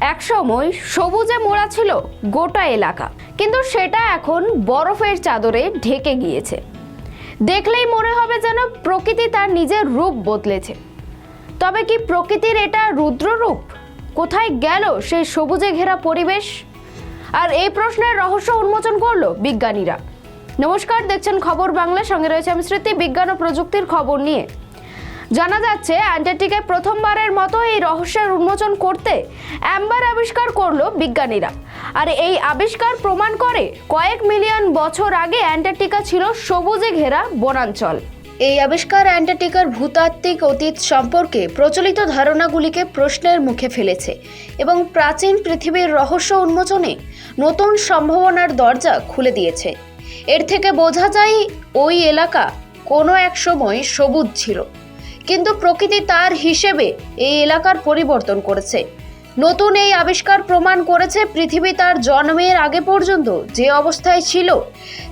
একসময় সবুজে মোড়া ছিল গোটা এলাকা, কিন্তু সেটা এখন বরফের চাদরে ঢেকে গিয়েছে। দেখলেই মনে হবে যেন প্রকৃতি তার নিজের রূপ বদলেছে। তবে কি প্রকৃতির এটা রুদ্র রূপ? কোথায় গেল সেই সবুজে ঘেরা পরিবেশ? আর এই প্রশ্নের রহস্য উন্মোচন করল বিজ্ঞানীরা। নমস্কার, দেখছেন খবর বাংলা, সঙ্গে রয়েছে আমি স্মৃতি, বিজ্ঞান ও প্রযুক্তির খবর নিয়ে। জানা যাচ্ছে, অ্যান্টার্কটিকায় প্রথমবারের মতো এই রহস্যের উন্মোচন করতে অ্যাম্বার আবিষ্কার করল বিজ্ঞানীরা। আর এই আবিষ্কার প্রমাণ করে কয়েক মিলিয়ন বছর আগে অ্যান্টার্কটিকা ছিল সবুজে ঘেরা বনাঞ্চল। এই আবিষ্কার অ্যান্টার্কটিকার ভূতাত্ত্বিক অতীত সম্পর্কে প্রচলিত ধারণাগুলিকে প্রশ্নের মুখে ফেলেছে এবং প্রাচীন পৃথিবীর রহস্য উন্মোচনে নতুন সম্ভাবনার দরজা খুলে দিয়েছে। এর থেকে বোঝা যায়, ওই এলাকা কোনো এক সময় সবুজ ছিল। কিন্তু প্রকৃতি তার হিসেবে এই এলাকার পরিবর্তন করেছে। নতুন এই আবিষ্কার প্রমাণ করেছে পৃথিবী তার জন্মের আগে পর্যন্ত যে অবস্থায় ছিল,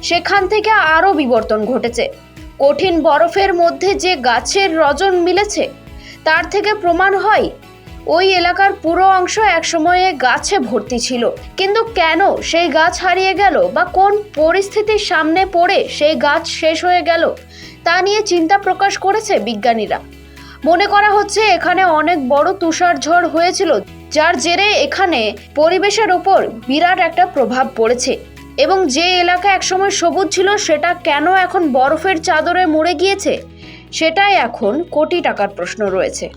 সেখান থেকে আরও বিবর্তন ঘটেছে। কঠিন বরফের মধ্যে যে গাছের রজন মিলেছে, তার থেকে প্রমাণ হয় ওই এলাকার পুরো অংশ একসময়ে গাছে ভর্তি ছিল। কিন্তু কেন সেই গাছ হারিয়ে গেল বা কোন পরিস্থিতির সামনে পড়ে সেই গাছ শেষ হয়ে গেল, তা নিয়ে চিন্তা প্রকাশ করেছে বিজ্ঞানীরা। মনে করা হচ্ছে এখানে অনেক বড় তুষার ঝড় হয়েছিল, যার জেরে এখানে পরিবেশের ওপর বিরাট একটা প্রভাব পড়েছে। এবং যে এলাকা একসময় সবুজ ছিল, সেটা কেন এখন বরফের চাদরে মরে গিয়েছে? সেটাই এখন কোটি টাকার প্রশ্ন রয়েছে।